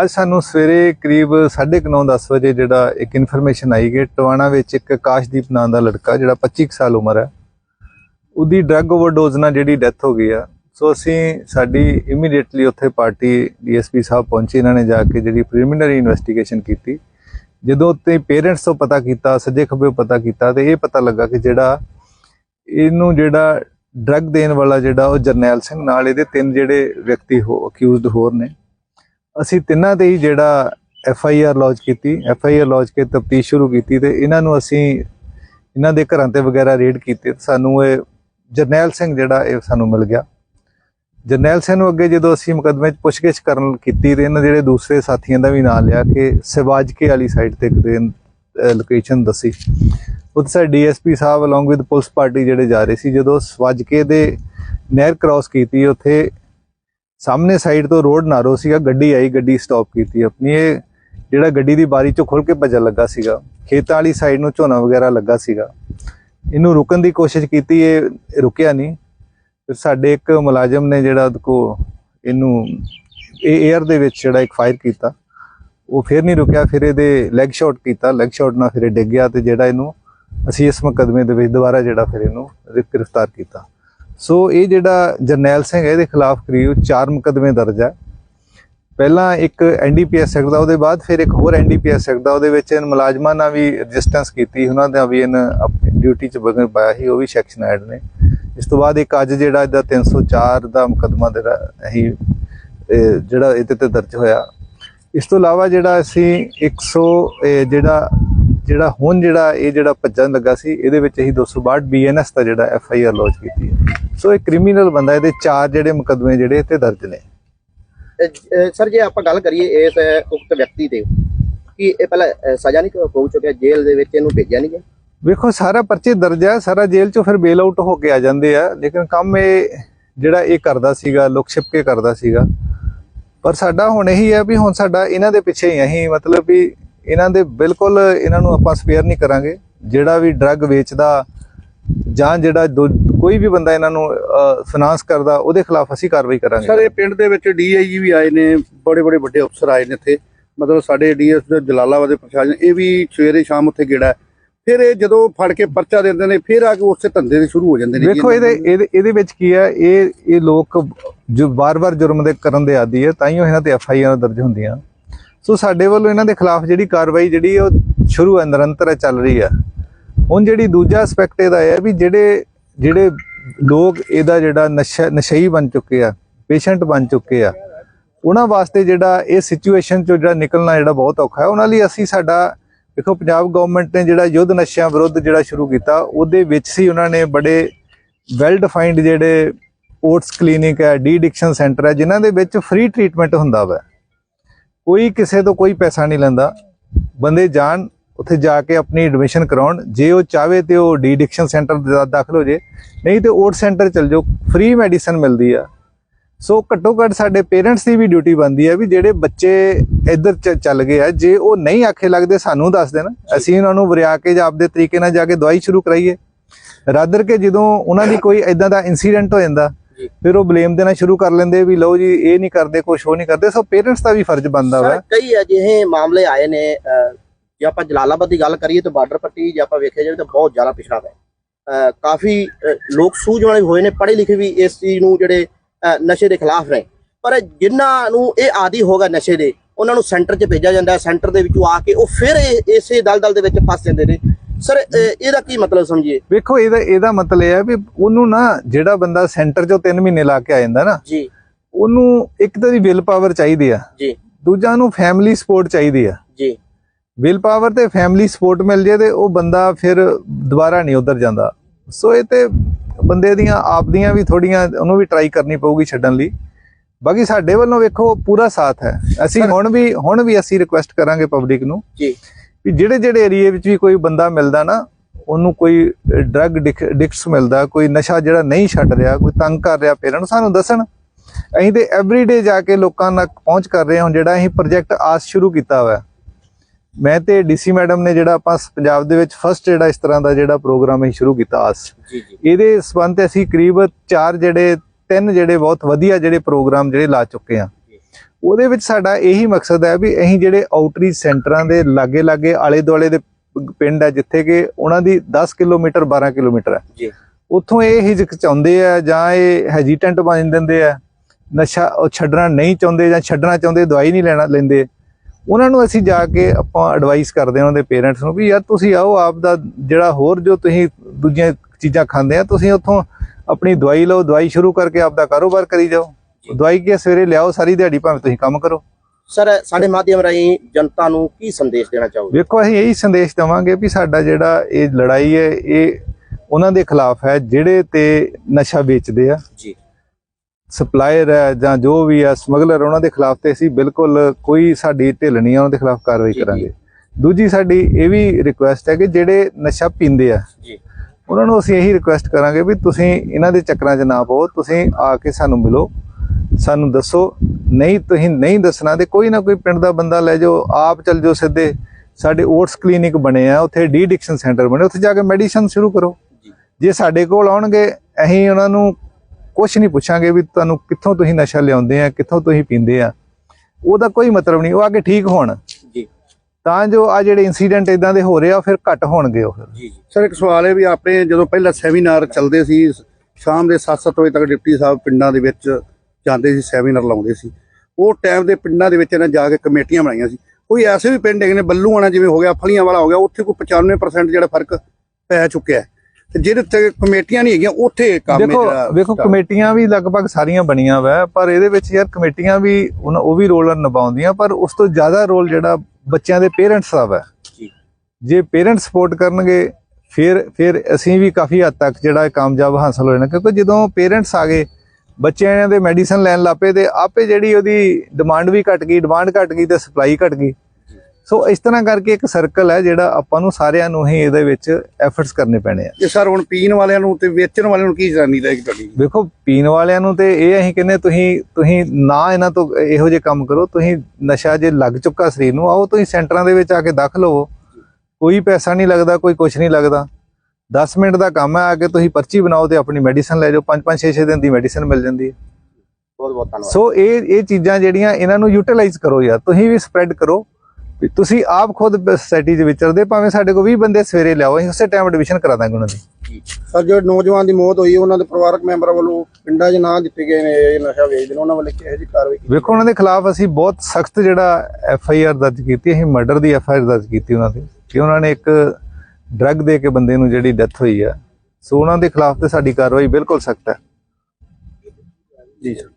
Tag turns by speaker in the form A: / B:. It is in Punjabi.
A: ਅੱਜ ਸਾਨੂੰ ਸਵੇਰੇ ਕਰੀਬ 9:30 ਵਜੇ ਜਿਹੜਾ ਇੱਕ ਇਨਫੋਰਮੇਸ਼ਨ ਆਈ ਕਿ ਟਵਾਣਾ ਵਿੱਚ ਇੱਕ ਆਕਾਸ਼ਦੀਪ ਨਾਂ ਦਾ ਲੜਕਾ ਜਿਹੜਾ 25 ਕੁ ਸਾਲ ਉਮਰ ਹੈ, ਉਹਦੀ ਡਰੱਗ ਓਵਰਡੋਜ਼ ਨਾਲ ਜਿਹੜੀ ਡੈਥ ਹੋ ਗਈ ਆ। ਸੋ ਅਸੀਂ ਸਾਡੀ ਇਮੀਡੀਏਟਲੀ ਉੱਥੇ ਪਾਰਟੀ ਡੀਐਸਪੀ ਸਾਹਿਬ ਪਹੁੰਚੇ, ਇਹਨਾਂ ਨੇ ਜਾ ਕੇ ਜਿਹੜੀ ਪ੍ਰੀਲਿਮਿਨਰੀ ਇਨਵੈਸਟੀਗੇਸ਼ਨ ਕੀਤੀ। ਜਦੋਂ ਉੱਤੇ ਪੇਰੈਂਟਸ ਤੋਂ ਪਤਾ ਕੀਤਾ, ਸੱਜੇ ਖੱਬੇ ਪਤਾ ਕੀਤਾ ਤੇ ਇਹ ਪਤਾ ਲੱਗਾ ਕਿ ਜਿਹੜਾ ਇਹਨੂੰ ਜਿਹੜਾ ਡਰੱਗ ਦੇਣ ਵਾਲਾ ਜਿਹੜਾ ਉਹ ਜਰਨੈਲ ਸਿੰਘ ਨਾਲ ਇਹਦੇ ਤਿੰਨ ਜਿਹੜੇ ਵਿਅਕਤੀ ਹੋ ਅਕਿਊਜ਼ਡ ਹੋਰ ਨੇ। ਅਸੀਂ ਤਿੰਨਾਂ ਤੇ ਹੀ ਜਿਹੜਾ ਐਫ ਆਈ ਆਰ ਲੌਂਚ ਕੀਤੀ ਐਫ ਆਈ ਆਰ ਲੌਂਚ ਕੇ ਤਫਤੀਸ਼ ਸ਼ੁਰੂ ਕੀਤੀ ਤੇ ਇਹਨਾਂ ਨੂੰ ਅਸੀਂ ਇਹਨਾਂ ਦੇ ਘਰਾਂ ਤੇ ਵਗੈਰਾ ਰੇਡ ਕੀਤੇ ਤੇ ਸਾਨੂੰ ਇਹ ਜਰਨੈਲ ਸਿੰਘ ਜਿਹੜਾ ਇਹ ਸਾਨੂੰ ਮਿਲ ਗਿਆ। ਜਰਨੈਲ ਸਿੰਘ ਨੂੰ ਅੱਗੇ ਜਦੋਂ ਅਸੀਂ ਮੁਕੱਦਮੇ 'ਚ ਪੁੱਛਗਿੱਛ ਕਰਨ ਕੀਤੀ ਤੇ ਇਹਨਾਂ ਜਿਹੜੇ ਦੂਸਰੇ ਸਾਥੀਆਂ ਦਾ ਵੀ ਨਾਂ ਲਿਆ ਕਿ ਸਿਵਾਜਕੇ ਵਾਲੀ ਸਾਈਡ ਤੇ ਇੱਕ ਦਿਨ ਲੋਕੇਸ਼ਨ ਦੱਸੀ। ਉੱਥੇ ਸਾਡੇ ਡੀਐਸਪੀ ਸਾਹਿਬ ਅਲੋਂਗ ਵਿਦ ਪੁਲਿਸ ਪਾਰਟੀ ਜਿਹੜੇ ਜਾ ਰਹੇ ਸੀ, ਜਦੋਂ ਸਵਾਜਕੇ ਦੇ ਨਹਿਰ ਕ੍ਰਾਸ ਕੀਤੀ, ਉੱਥੇ ਸਾਹਮਣੇ ਸਾਈਡ ਤੋਂ ਰੋਡ ਨਾਰੋ ਸੀਗਾ, ਗੱਡੀ ਆਈ, ਗੱਡੀ ਸਟਾਪ ਕੀਤੀ। ਆਪਣੀ ਇਹ ਜਿਹੜਾ ਗੱਡੀ ਦੀ ਬਾਰੀ ਚੋਂ ਖੁੱਲ ਕੇ ਭੱਜਣ ਲੱਗਾ ਸੀਗਾ। ਖੇਤਾਂ ਵਾਲੀ ਸਾਈਡ ਨੂੰ ਝੋਨਾ ਵਗੈਰਾ ਲੱਗਾ ਸੀਗਾ। ਇਹਨੂੰ ਰੁਕਣ ਦੀ ਕੋਸ਼ਿਸ਼ ਕੀਤੀ, ਇਹ ਰੁਕਿਆ ਨਹੀਂ। ਫਿਰ ਸਾਡੇ ਇੱਕ ਮੁਲਾਜ਼ਮ ਨੇ ਜਿਹੜਾ ਕੋ ਇਹਨੂੰ, ਇਹ 에ਅਰ ਦੇ ਵਿੱਚ ਜਿਹੜਾ ਇੱਕ ਫਾਇਰ ਕੀਤਾ। ਉਹ ਫਿਰ ਨਹੀਂ ਰੁਕਿਆ, ਫਿਰ ਇਹਦੇ ਲੈਗ ਸ਼ਾਟ ਕੀਤਾ। ਲੈਗ ਸ਼ਾਟ ਨਾਲ ਫਿਰ ਇਹ ਡਿੱਗ ਗਿਆ ਤੇ ਜਿਹੜਾ ਇਹਨੂੰ ਅਸੀਂ ਇਸ ਮੁਕਦਮੇ ਦੇ ਵਿੱਚ ਦੁਬਾਰਾ ਜਿਹੜਾ ਫਿਰ ਇਹਨੂੰ ਗ੍ਰਿਫਤਾਰ ਕੀਤਾ। ਸੋ ਇਹ ਜਿਹੜਾ ਜਰਨੈਲ ਸਿੰਘ ਇਹਦੇ ਖਿਲਾਫ ਕਰੀਬ 4 ਮੁਕਦਮੇ ਦਰਜ ਹੈ ਪਹਿਲਾਂ ਇੱਕ ਐਨਡੀਪੀਐਸ ਐਕਟ ਦਾ, ਉਹਦੇ ਬਾਅਦ ਫਿਰ ਇੱਕ ਹੋਰ ਐਨਡੀਪੀਐਸ ਐਕਟ ਦਾ, ਉਹਦੇ ਵਿੱਚ ਇਹਨਾਂ ਮੁਲਾਜ਼ਮਾਂ ਨਾਲ ਵੀ ਰੈਜ਼ਿਸਟੈਂਸ ਕੀਤੀ, ਉਹਨਾਂ ਦਾ ਵੀ ਇਹਨਾਂ ਆਪਣੀ ਡਿਊਟੀ 'ਚ ਬਗਨ ਪਾਇਆ ਸੀ, ਉਹ ਵੀ ਸੈਕਸ਼ਨ ਐਡ ਨੇ। ਇਸ ਤੋਂ ਬਾਅਦ ਇੱਕ ਅੱਜ ਜਿਹੜਾ ਇਹਦਾ 304 ਦਾ ਮੁਕਦਮਾ ਜਿਹੜਾ ਅਸੀਂ ਜਿਹੜਾ ਇਹਦੇ ਤੇ ਦਰਜ ਹੋਇਆ। ਇਸ ਤੋਂ ਇਲਾਵਾ ਜਿਹੜਾ ਅਸੀਂ 100 ਇਹ ਜਿਹੜਾ ਜਿਹੜਾ ਹੁਣ ਜਿਹੜਾ ਇਹ ਜਿਹੜਾ ਭੱਜਣ ਲੱਗਾ ਸੀ ਇਹਦੇ ਵਿੱਚ ਅਸੀਂ 262 ਬੀਐਨਐਸ ਦਾ ਜਿਹੜਾ ਐਫ ਆਈ ਆਰ ਲੌਂਚ ਕੀਤੀ ਹੈ। ਸੋ ਇਹ ਕ੍ਰਿਮੀਨਲ ਬੰਦਾ ਇਹਦੇ ਚਾਰ ਜਿਹੜੇ ਮੁਕਦਮੇ ਜਿਹੜੇ ਤੇ ਦਰਜ ਨੇ।
B: ਸਰ ਜੇ ਆਪਾਂ ਗੱਲ ਕਰੀਏ ਇਸ ਉਕਤ ਵਿਅਕਤੀ ਤੇ ਕਿ ਇਹ ਪਹਿਲਾਂ ਸਜ਼ਾ ਨਹੀਂ ਹੋ ਚੁੱਕਿਆ ਜੇਲ੍ਹ ਦੇ ਵਿੱਚ ਇਹਨੂੰ ਭੇਜਿਆ ਨਹੀਂ ਗਿਆ?
A: ਵੇਖੋ ਸਾਰਾ ਪਰਚੇ ਦਰਜ ਹੈ ਸਾਰਾ ਜੇਲ੍ਹ ਚੋਂ ਫਿਰ ਬੇਲ ਆਊਟ ਹੋ ਕੇ ਆ ਜਾਂਦੇ ਆ ਲੇਕਿਨ ਕੰਮ ਇਹ ਜਿਹੜਾ ਇਹ ਕਰਦਾ ਸੀਗਾ ਲੁਕ ਛਿਪ ਕੇ ਕਰਦਾ ਸੀਗਾ। ਪਰ ਸਾਡਾ ਹੁਣ ਇਹੀ ਹੈ ਵੀ ਹੁਣ ਸਾਡਾ ਇਹਨਾਂ ਦੇ ਪਿੱਛੇ ਹੀ ਅਸੀਂ ਮਤਲਬ ਵੀ ਇਹਨਾਂ ਦੇ ਬਿਲਕੁਲ ਇਹਨਾਂ ਨੂੰ ਆਪਾਂ ਸਪੇਅਰ ਨਹੀਂ ਕਰਾਂਗੇ। ਜਿਹੜਾ ਵੀ ਡਰੱਗ ਵੇਚਦਾ ਜਾਂ ਜਿਹੜਾ ਕੋਈ ਵੀ ਬੰਦਾ ਇਹਨਾਂ ਨੂੰ ਫਾਈਨਾਂਸ ਕਰਦਾ ਉਹਦੇ ਖਿਲਾਫ ਅਸੀਂ ਕਾਰਵਾਈ ਕਰਾਂਗੇ।
C: ਸਰ ਇਹ ਪਿੰਡ ਦੇ ਵਿੱਚ ਡੀਆਈਜੀ ਵੀ ਆਏ ਨੇ ਬੜੇ ਬੜੇ ਵੱਡੇ ਅਫਸਰ ਆਏ ਨੇ ਇੱਥੇ। ਮਤਲਬ ਸਾਡੇ ਡੀਐਸ ਦੇ ਜਲਾਲਾਬਾਦ ਦੇ ਪ੍ਰਸ਼ਾਸਨ ਇਹ ਵੀ ਸਵੇਰੇ ਸ਼ਾਮ ਉੱਥੇ ਗੇੜਾ। ਫਿਰ ਇਹ ਜਦੋਂ ਫੜ ਕੇ ਪਰਚਾ ਦਿੰਦੇ ਨੇ ਫਿਰ ਆ ਕੇ ਉਸੇ ਧੰਦੇ ਦੇ ਸ਼ੁਰੂ ਹੋ ਜਾਂਦੇ ਨੇ। ਇਹਨਾਂ
A: ਇਹਦੇ ਇਹਦੇ ਵਿੱਚ ਕੀ ਹੈ ਇਹ ਇਹ ਲੋਕ ਜੋ ਵਾਰ-ਵਾਰ ਜੁਰਮ ਦੇ ਕਰਨ ਦੇ ਆਦੀ ਹੈ ਤਾਂ ਹੀ ਇਹਨਾਂ ਤੇ ਐਫ ਆਈ ਆਰ ਦਰਜ ਹੁੰਦੀਆਂ। ਸੋ ਸਾਡੇ ਵੱਲੋਂ ਇਹਨਾਂ ਦੇ ਖਿਲਾਫ ਜਿਹੜੀ ਕਾਰਵਾਈ ਜਿਹੜੀ ਉਹ ਸ਼ੁਰੂ ਹੈ ਨਿਰੰਤਰ ਹੈ, ਚੱਲ ਰਹੀ ਆ। ਹੁਣ ਜਿਹੜੀ ਦੂਜਾ ਐਸਪੈਕਟ ਇਹਦਾ ਹੈ ਵੀ ਜਿਹੜੇ ਜਿਹੜੇ ਲੋਕ ਇਹਦਾ ਜਿਹੜਾ ਨਸ਼ਾ ਨਸ਼ਈ ਬਣ ਚੁੱਕੇ ਆ ਪੇਸ਼ੈਂਟ ਬਣ ਚੁੱਕੇ ਆ ਉਹਨਾਂ ਵਾਸਤੇ ਜਿਹੜਾ ਇਹ ਸਿਚੁਏਸ਼ਨ ਚੋਂ ਜਿਹੜਾ ਨਿਕਲਣਾ ਜਿਹੜਾ ਬਹੁਤ ਔਖਾ ਹੈ। ਉਹਨਾਂ ਲਈ ਅਸੀਂ ਸਾਡਾ ਦੇਖੋ ਪੰਜਾਬ ਗਵਰਨਮੈਂਟ ਨੇ ਜਿਹੜਾ ਯੁੱਧ ਨਸ਼ਿਆਂ ਵਿਰੁੱਧ ਜਿਹੜਾ ਸ਼ੁਰੂ ਕੀਤਾ ਉਹਦੇ ਵਿੱਚ ਸੀ ਉਹਨਾਂ ਨੇ ਬੜੇ ਵੈਲ ਡਿਫਾਈਨਡ ਜਿਹੜੇ ਓਟਸ ਕਲੀਨਿਕ ਹੈ ਡੀ ਐਡਿਕਸ਼ਨ ਸੈਂਟਰ ਹੈ ਜਿਨ੍ਹਾਂ ਦੇ ਵਿੱਚ ਫ੍ਰੀ ਟ੍ਰੀਟਮੈਂਟ ਹੁੰਦਾ ਵਾ। ਕੋਈ ਕਿਸੇ ਤੋਂ ਕੋਈ ਪੈਸਾ ਨਹੀਂ ਲੈਂਦਾ। ਬੰਦੇ ਜਾਣ ਉੱਥੇ ਜਾ ਕੇ ਆਪਣੀ ਐਡਮਿਸ਼ਨ ਕਰਾਉਣ। ਜੇ ਉਹ ਚਾਵੇ ਤੇ ਉਹ ਡੀ ਐਡਿਕਸ਼ਨ ਸੈਂਟਰ ਦਾ ਦਾਖਲ ਹੋ ਜੇ। ਨਹੀਂ ਤੇ ਓਟ ਸੈਂਟਰ ਚਲ ਜਾਓ ਫ੍ਰੀ ਮੈਡੀਸਨ ਮਿਲਦੀ ਆ। ਸੋ ਘੱਟੋ ਘੱਟ ਸਾਡੇ ਪੇਰੈਂਟਸ ਦੀ ਵੀ ਡਿਊਟੀ ਬਣਦੀ ਹੈ ਵੀ ਜਿਹੜੇ ਬੱਚੇ ਇੱਧਰ ਚ- ਚੱਲ ਗਏ ਆ ਜੇ ਉਹ ਨਹੀਂ ਆਖੇ ਲੱਗਦੇ ਸਾਨੂੰ ਦੱਸ ਦੇਣ। ਅਸੀਂ ਉਹਨਾਂ ਨੂੰ ਵਰਿਆ ਕੇ ਜਾਂ ਆਪਦੇ ਤਰੀਕੇ ਨਾਲ ਜਾ ਕੇ ਦਵਾਈ ਸ਼ੁਰੂ ਕਰਾਈਏ। ਰਾਦਰ ਕੇ ਜਦੋਂ ਉਹਨਾਂ ਦੀ ਕੋਈ ਇਦਾਂ ਦਾ ਇਨਸੀਡੈਂਟ ਹੋ ਜਾਂਦਾ। ਫਿਰ ਉਹ ਬਲੇਮ ਦੇਣਾ ਸ਼ੁਰੂ ਕਰ ਲੈਂਦੇ ਵੀ ਲਓ ਜੀ, ਇਹ ਨਹੀਂ ਕਰਦੇ, ਕੁਛ ਉਹ ਨਹੀਂ ਕਰਦੇ, ਸੋ ਪੇਰੈਂਟਸ ਦਾ ਵੀ ਫਰਜ਼ ਬਣਦਾ ਵਾ।
B: ਕਈ ਅਜਿਹੇ ਮਾਮਲੇ ਆਏ ਨੇ ਜੇ ਆਪਾਂ ਜਲਾਲਾਬਾਦ ਦੀ ਗੱਲ ਕਰੀਏ ਤਾਂ ਬਾਰਡਰ ਪੱਟੀ ਜੇ ਆਪਾਂ ਵੇਖਿਆ ਜਾਵੇ ਤਾਂ ਬਹੁਤ ਜ਼ਿਆਦਾ ਪਿਛੜਾ ਹੈ ਕਾਫੀ ਲੋਕ ਸੂਝਵਾਨ ਵੀ ਹੋਏ ਨੇ, ਪੜ੍ਹੇ ਲਿਖੇ ਵੀ ਇਸ ਚੀਜ਼ ਨੂੰ ਜਿਹੜੇ ਨਸ਼ੇ ਦੇ ਖਿਲਾਫ ਨੇ। ਪਰ ਜਿਨ੍ਹਾਂ ਨੂੰ ਇਹ ਆਦੀ ਹੋਗਾ ਨਸ਼ੇ ਦੇ, ਉਹਨਾਂ ਨੂੰ ਸੈਂਟਰ 'ਚ ਭੇਜਿਆ ਜਾਂਦਾ ਹੈ। ਸੈਂਟਰ ਦੇ ਵਿੱਚੋਂ ਆ ਕੇ ਉਹ ਫਿਰ ਇਹ- ਇਸੇ ਦਲਦਲ ਦੇ ਵਿੱਚ ਫਸ ਜਾਂਦੇ ਨੇ। ਸਰ ਇਹਦਾ ਕੀ ਮਤਲਬ ਸਮਝੀਏ?
A: ਵੇਖੋ ਇਹਦਾ ਇਹਦਾ ਮਤਲਬ ਇਹ ਹੈ ਵੀ ਉਹਨੂੰ ਨਾ ਜਿਹੜਾ ਬੰਦਾ ਸੈਂਟਰ ਚੋਂ 3 ਮਹੀਨੇ ਲਾ ਕੇ ਆ ਜਾਂਦਾ ਨਾ
B: ਜੀ।
A: ਉਹਨੂੰ ਇੱਕ ਤਾਂ ਦੀ ਵਿਲ ਪਾਵਰ ਚਾਹੀਦੀ ਆ।
B: ਜੀ।
A: ਦੂਜਾ ਨੂੰ ਫੈਮਿਲੀ ਸਪੋਰਟ ਚਾਹੀਦੀ ਆ।
B: ਜੀ।
A: ਵਿਲ ਪਾਵਰ ਤੇ ਫੈਮਿਲੀ ਸਪੋਰਟ ਮਿਲ ਜੇ ਤੇ ਉਹ ਬੰਦਾ ਫਿਰ ਦੁਬਾਰਾ ਨਹੀਂ ਉਧਰ ਜਾਂਦਾ। ਸੋ ਇਹ ਤੇ ਬੰਦੇ ਦੀਆਂ ਆਪਦੀਆਂ ਵੀ ਥੋੜੀਆਂ ਉਹਨੂੰ ਵੀ ਟਰਾਈ ਕਰਨੀ ਪਊਗੀ ਛੱਡਣ ਲਈ। ਬਾਕੀ ਸਾਡੇ ਵੱਲੋਂ ਵੇਖੋ ਪੂਰਾ ਸਾਥ ਹੈ। ਅਸੀਂ ਹੁਣ ਵੀ ਹੁਣ ਵੀ ਅਸੀਂ ਰਿਕੁਐਸਟ ਕਰਾਂਗੇ ਪਬਲਿਕ ਨੂੰ।
B: ਜੀ।
A: ਵੀ ਜਿਹੜੇ ਜਿਹੜੇ ਏਰੀਏ ਵਿੱਚ ਵੀ ਕੋਈ ਬੰਦਾ ਮਿਲਦਾ ਨਾ ਉਹਨੂੰ ਕੋਈ ਡਰੱਗ ਡਿਕਸ ਮਿਲਦਾ ਕੋਈ ਨਸ਼ਾ ਜਿਹੜਾ ਨਹੀਂ ਛੱਡ ਰਿਹਾ ਕੋਈ ਤੰਗ ਕਰ ਰਿਹਾ ਪੇਰੈਂਟ ਸਾਨੂੰ ਦੱਸਣ। ਅਸੀਂ ਤੇ ਐਵਰੀਡੇ ਜਾ ਕੇ ਲੋਕਾਂ ਨਾਲ ਪਹੁੰਚ ਕਰ ਰਹੇ ਹਾਂ ਜਿਹੜਾ ਅਸੀਂ ਪ੍ਰੋਜੈਕਟ ਆਸ ਸ਼ੁਰੂ ਕੀਤਾ ਹੋਇਆ ਮੈਂ ਤੇ ਡੀਸੀ ਮੈਡਮ ਨੇ ਜਿਹੜਾ ਆਪਾਂ ਪੰਜਾਬ ਦੇ ਵਿੱਚ ਫਸਟ ਜਿਹੜਾ ਇਸ ਤਰ੍ਹਾਂ ਦਾ ਜਿਹੜਾ ਪ੍ਰੋਗਰਾਮ ਅਸੀਂ ਸ਼ੁਰੂ ਕੀਤਾ ਆਸ। ਇਹਦੇ ਸਬੰਧ ਤੇ ਅਸੀਂ ਕਰੀਬ ਚਾਰ ਜਿਹੜੇ ਤਿੰਨ ਜਿਹੜੇ ਬਹੁਤ ਵਧੀਆ ਜਿਹੜੇ ਪ੍ਰੋਗਰਾਮ ਜਿਹੜੇ ਲਾ ਚੁੱਕੇ ਆ ਉਹਦੇ ਵਿੱਚ ਸਾਡਾ ਇਹੀ ਮਕਸਦ ਹੈ ਵੀ ਅਸੀਂ ਜਿਹੜੇ ਆਊਟਰੀਚ ਸੈਂਟਰਾਂ ਦੇ ਲਾਗੇ ਲਾਗੇ ਆਲੇ ਦੁਆਲੇ ਦੇ ਪਿੰਡ ਹੈ ਜਿੱਥੇ ਕਿ ਉਹਨਾਂ ਦੀ 10 ਕਿਲੋਮੀਟਰ 12 ਕਿਲੋਮੀਟਰ ਹੈ
B: ਜੀ।
A: ਉੱਥੋਂ ਇਹ ਹਿਚਕਚਾਉਂਦੇ ਆ ਜਾਂ ਇਹ ਹੈਜੀਟੈਂਟ ਬਣ ਜਾਂਦੇ ਆ ਨਸ਼ਾ ਉਹ ਛੱਡਣਾ ਨਹੀਂ ਚਾਹੁੰਦੇ ਜਾਂ ਛੱਡਣਾ ਚਾਹੁੰਦੇ ਦਵਾਈ ਨਹੀਂ ਲੈਣਾ ਲੈਂਦੇ। ਉਹਨਾਂ ਨੂੰ ਅਸੀਂ ਜਾ ਕੇ ਆਪਾਂ ਐਡਵਾਈਸ ਕਰਦੇ ਹਾਂ ਉਹਦੇ ਪੇਰੈਂਟਸ ਨੂੰ ਵੀ ਯਾਰ ਤੁਸੀਂ ਆਓ ਆਪ ਦਾ ਜਿਹੜਾ ਹੋਰ ਜੋ ਤੁਸੀਂ ਦੂਜੀਆਂ ਚੀਜ਼ਾਂ ਖਾਂਦੇ ਆ ਤੁਸੀਂ ਉੱਥੋਂ ਆਪਣੀ ਦਵਾਈ ਲਓ ਦਵਾਈ ਸ਼ੁਰੂ ਕਰਕੇ ਆਪ ਦਾ ਕਾਰੋਬਾਰ ਕਰੀ ਜਾਓ। ਦਵਾਈ ਕੀ ਆ, ਸਵੇਰੇ ਲਿਆਓ ਸਾਰੀ ਦਿਹਾੜੀ ਭਾਵੇਂ ਤੁਸੀਂ ਕੰਮ ਕਰੋ।
B: ਸਰ ਸਾਡੇ ਮਾਧਿਅਮ ਰਾਹੀਂ ਜਨਤਾ ਨੂੰ ਕੀ ਸੰਦੇਸ਼ ਦੇਣਾ ਚਾਹੋਗੇ?
A: ਵੇਖੋ ਅਸੀਂ ਇਹੀ ਸੰਦੇਸ਼ ਦਵਾਂਗੇ ਵੀ ਸਾਡਾ ਜਿਹੜਾ ਇਹ ਲੜਾਈ ਹੈ ਇਹ ਉਹਨਾਂ ਦੇ ਖਿਲਾਫ ਹੈ ਜਿਹੜੇ ਤੇ ਨਸ਼ਾ ਵੇਚਦੇ ਆ।
B: ਜੀ।
A: ਸਪਲਾਇਰ ਹੈ ਜਾਂ ਜੋ ਵੀ ਹੈ ਸਮਗਲਰ ਉਹਨਾਂ ਦੇ ਖਿਲਾਫ ਤੇ ਅਸੀਂ ਬਿਲਕੁਲ ਕੋਈ ਸਾਡੀ ਢਿੱਲ ਨਹੀਂ ਆ ਉਹਨਾਂ ਦੇ ਖਿਲਾਫ ਕਾਰਵਾਈ। ਕਰਾਂਗੇ। ਦੂਜੀ ਸਾਡੀ ਇਹ ਵੀ ਰਿਕੁਐਸਟ ਹੈ ਕਿ ਜਿਹੜੇ ਨਸ਼ਾ ਪੀਂਦੇ ਆ
B: ਜੀ।
A: ਉਹਨਾਂ ਨੂੰ ਅਸੀਂ ਇਹੀ ਰਿਕੁਐਸਟ ਕਰਾਂਗੇ ਵੀ ਤੁਸੀਂ ਇਹਨਾਂ ਦੇ ਚੱਕਰਾਂ 'ਚ ਨਾ ਪਾਓ ਤੁਸੀਂ ਆ ਕੇ ਸਾਨੂੰ ਮਿਲੋ। ਸਾਨੂੰ ਦੱਸੋ। ਨਹੀਂ ਤੁਸੀਂ ਨਹੀਂ ਦੱਸਣਾ ਤੇ ਕੋਈ ਨਾ ਕੋਈ ਪਿੰਡ ਦਾ ਬੰਦਾ ਲੈ ਜਾਓ ਆਪ ਚੱਲ ਜਾਓ ਸਿੱਧੇ। ਸਾਡੇ ਓਟਸ ਕਲੀਨਿਕ ਬਣੇ ਆ ਉੱਥੇ ਡੀ ਐਡਿਕਸ਼ਨ ਸੈਂਟਰ ਬਣੇ ਉੱਥੇ ਜਾ ਕੇ ਮੈਡੀਸਨ ਸ਼ੁਰੂ ਕਰੋ।
B: ਜੀ।
A: ਜੇ ਸਾਡੇ ਕੋਲ ਆਉਣਗੇ ਅਸੀਂ ਉਹਨਾਂ ਨੂੰ ਕੁਝ ਨਹੀਂ ਪੁੱਛਾਂਗੇ ਵੀ ਤੁਹਾਨੂੰ ਕਿੱਥੋਂ ਤੁਸੀਂ ਨਸ਼ਾ ਲਿਆਉਂਦੇ ਆ ਕਿੱਥੋਂ ਤੁਸੀਂ ਪੀਂਦੇ ਆ। ਉਹਦਾ ਕੋਈ ਮਤਲਬ ਨਹੀਂ ਉਹ ਆ ਕੇ ਠੀਕ ਹੋਣ।
B: ਜੀ।
A: ਤਾਂ ਜੋ ਆ ਜਿਹੜੇ ਇਨਸੀਡੈਂਟ ਇਦਾਂ ਦੇ ਹੋ ਰਹੇ ਆ ਉਹ ਫਿਰ ਘੱਟ ਹੋਣਗੇ ਉਹ ਫਿਰ।
B: ਜੀ
C: ਸਰ ਇੱਕ ਸਵਾਲ ਹੈ ਵੀ ਆਪਣੇ ਜਦੋਂ ਪਹਿਲਾਂ ਸੈਮੀਨਾਰ ਚੱਲਦੇ ਸੀ ਸ਼ਾਮ ਦੇ 7-7 ਵਜੇ ਤੱਕ ਡਿਪਟੀ ਸਾਹਿਬ ਪਿੰਡਾਂ ਦੇ ਵਿੱਚ ਜਾਂਦੇ ਸੀ ਸੈਮੀਨਾਰ ਲਾਉਂਦੇ ਸੀ। ਉਹ ਟਾਈਮ ਦੇ ਪਿੰਡਾਂ ਦੇ ਵਿੱਚ ਇਹਨਾਂ ਜਾ ਕੇ ਕਮੇਟੀਆਂ ਬਣਾਈਆਂ ਸੀ। ਕੋਈ ਐਸੇ ਵੀ ਪਿੰਡ ਹੈਗੇ ਨੇ ਬੱਲੂਆਣਾ ਜਿਵੇਂ ਹੋ ਗਿਆ ਫਲੀਆਂ ਵਾਲਾ ਹੋ ਗਿਆ ਉੱਥੇ ਕੋਈ 95% ਜਿਹੜਾ ਫ਼ਰਕ ਪੈ ਚੁੱਕਿਆ ਹੈ। ਤੇ ਜਿਹੜੇ ਤੇ ਕਮੇਟੀਆਂ ਨਹੀਂ ਹੈਗੀਆਂ ਉੱਥੇ ਕੰਮ
A: ਦੇਖੋ ਵੇਖੋ ਕਮੇਟੀਆਂ ਵੀ ਲਗਭਗ ਸਾਰੀਆਂ ਬਣੀਆਂ ਵਾ ਪਰ ਇਹਦੇ ਵਿੱਚ ਯਾਰ ਕਮੇਟੀਆਂ ਵੀ ਉਹਨਾਂ- ਉਹ ਵੀ ਰੋਲ ਨਿਭਾਉਂਦੀਆਂ ਪਰ ਉਸ ਤੋਂ ਜ਼ਿਆਦਾ ਰੋਲ ਜਿਹੜਾ ਬੱਚਿਆਂ ਦੇ ਪੇਰੈਂਟਸ ਦਾ ਵਾ।
B: ਜੀ।
A: ਜੇ ਪੇਰੈਂਟਸ ਸਪੋਰਟ ਕਰਨਗੇ ਫਿਰ ਫਿਰ ਅਸੀਂ ਵੀ ਕਾਫੀ ਹੱਦ ਤੱਕ ਜਿਹੜਾ ਕਾਮਯਾਬ ਹਾਸਲ ਹੋ ਜਾਣਾ ਕਿਉਂਕਿ ਜਦੋਂ ਪੇਰੈਂਟਸ ਆ ਗਏ ਬੱਚਿਆਂ ਦੇ ਮੈਡੀਸਨ ਲੈਣ ਲੱਪੇ ਤੇ ਆਪੇ ਜਿਹੜੀ ਉਹਦੀ ਡਿਮਾਂਡ ਵੀ ਘਟ ਗਈ ਡਿਮਾਂਡ ਘਟ ਗਈ ਤੇ ਸਪਲਾਈ ਘਟ ਗਈ। ਸੋ ਇਸ ਤਰ੍ਹਾਂ ਕਰਕੇ ਇੱਕ ਸਰਕਲ ਹੈ ਜਿਹੜਾ ਆਪਾਂ ਨੂੰ ਸਾਰਿਆਂ ਨੂੰ ਹੀ ਇਹਦੇ ਵਿੱਚ ਐਫਰਟਸ ਕਰਨੇ ਪੈਣੇ ਆ।
C: ਜੇ ਸਰ ਹੁਣ ਪੀਣ ਵਾਲਿਆਂ ਨੂੰ ਤੇ ਵੇਚਣ ਵਾਲਿਆਂ ਨੂੰ ਕੀ ਜਾਣੀ ਰਹੇਗੀ ਤੁਹਾਡੀ?
A: ਵੇਖੋ ਪੀਣ ਵਾਲਿਆਂ ਨੂੰ ਤੇ ਇਹ ਅਸੀਂ ਕਹਿੰਦੇ ਤੁਸੀਂ ਤੁਸੀਂ ਨਾ ਇਹਨਾਂ ਤੋਂ ਇਹੋ ਜਿਹੇ ਕੰਮ ਕਰੋ ਤੁਸੀਂ ਨਸ਼ਾ ਜੇ ਲੱਗ ਚੁੱਕਾ ਸਰੀਰ ਨੂੰ ਆਓ ਤੁਸੀਂ ਸੈਂਟਰਾਂ ਦੇ ਵਿੱਚ ਆ ਕੇ ਦਾਖਲ ਹੋਵੋ ਕੋਈ ਪੈਸਾ ਨਹੀਂ ਲੱਗਦਾ ਕੋਈ ਕੁਝ ਨਹੀਂ ਲੱਗਦਾ। 10 ਮਿੰਟ ਦਾ ਕੰਮ ਹੈ ਆ ਕੇ ਤੁਸੀਂ ਪਰਚੀ ਬਣਾਓ ਤੇ ਆਪਣੀ ਮੈਡੀਸਨ ਲੈ ਜਾਓ। 5 5 6 6 ਦਿਨ ਦੀ ਮੈਡੀਸਨ ਮਿਲ ਜਾਂਦੀ ਹੈ।
B: ਬਹੁਤ ਬਹੁਤ ਧੰਨਵਾਦ।
A: ਸੋ ਇਹ ਇਹ ਚੀਜ਼ਾਂ ਜਿਹੜੀਆਂ ਇਹਨਾਂ ਨੂੰ ਯੂਟਿਲਾਈਜ਼ ਕਰੋ ਯਾਰ ਤੁਸੀਂ ਵੀ ਸਪਰੈਡ ਕਰੋ। ਵੀ ਤੁਸੀਂ ਆਪ ਖੁਦ ਸੋਸਾਇਟੀ 'ਚ ਵਿਚਰਦੇ ਭਾਵੇਂ ਸਾਡੇ ਕੋਲ 20 ਬੰਦੇ ਸਵੇਰੇ ਲਿਆਓ ਅਸੀਂ ਉਸੇ ਟਾਈਮ ਐਡਮਿਸ਼ਨ ਕਰਾ ਦਾਂਗੇ ਉਹਨਾਂ ਦੀ।
B: ਜੀ
D: ਸਰ ਜਿਹੜੇ ਨੌਜਵਾਨ ਦੀ ਮੌਤ ਹੋਈ ਉਹਨਾਂ ਦੇ ਪਰਿਵਾਰਕ ਮੈਂਬਰਾਂ ਵੱਲੋਂ ਪਿੰਡਾਂ 'ਚ ਨਾਂ ਦਿੱਤੇ ਗਏ ਨੇ ਇਹ ਨਸ਼ਾ ਵੇਚਦੇ ਨੇ ਉਹਨਾਂ ਵੱਲੋਂ ਕਿਹੋ ਜਿਹੀ ਕਾਰਵਾਈ ਕੀਤੀ
A: ਵੇਖੋ ਉਹਨਾਂ ਦੇ ਖਿਲਾਫ ਅਸੀਂ ਬਹੁਤ ਸਖਤ ਜਿਹੜਾ ਐਫ ਆਈ ਆਰ ਦਰਜ ਕੀਤੀ ਅਸੀਂ ਮਰਡਰ ਦੀ ਐਫ ਆਈ ਆਰ ਦਰਜ ਕੀਤੀ ਉਹਨਾਂ ਤੇ। ਕਿ ਉਹਨਾਂ ਨੇ ਇੱਕ ਡਰੱਗ ਦੇ ਕੇ ਬੰਦੇ ਨੂੰ ਜਿਹੜੀ ਡੈਥ ਹੋਈ ਆ, ਸੋ ਉਹਨਾਂ ਦੇ ਖਿਲਾਫ ਤੇ ਸਾਡੀ ਕਾਰਵਾਈ ਬਿਲਕੁਲ ਸਖਤ ਹੈ।
C: ਜੀ, ਸਰ।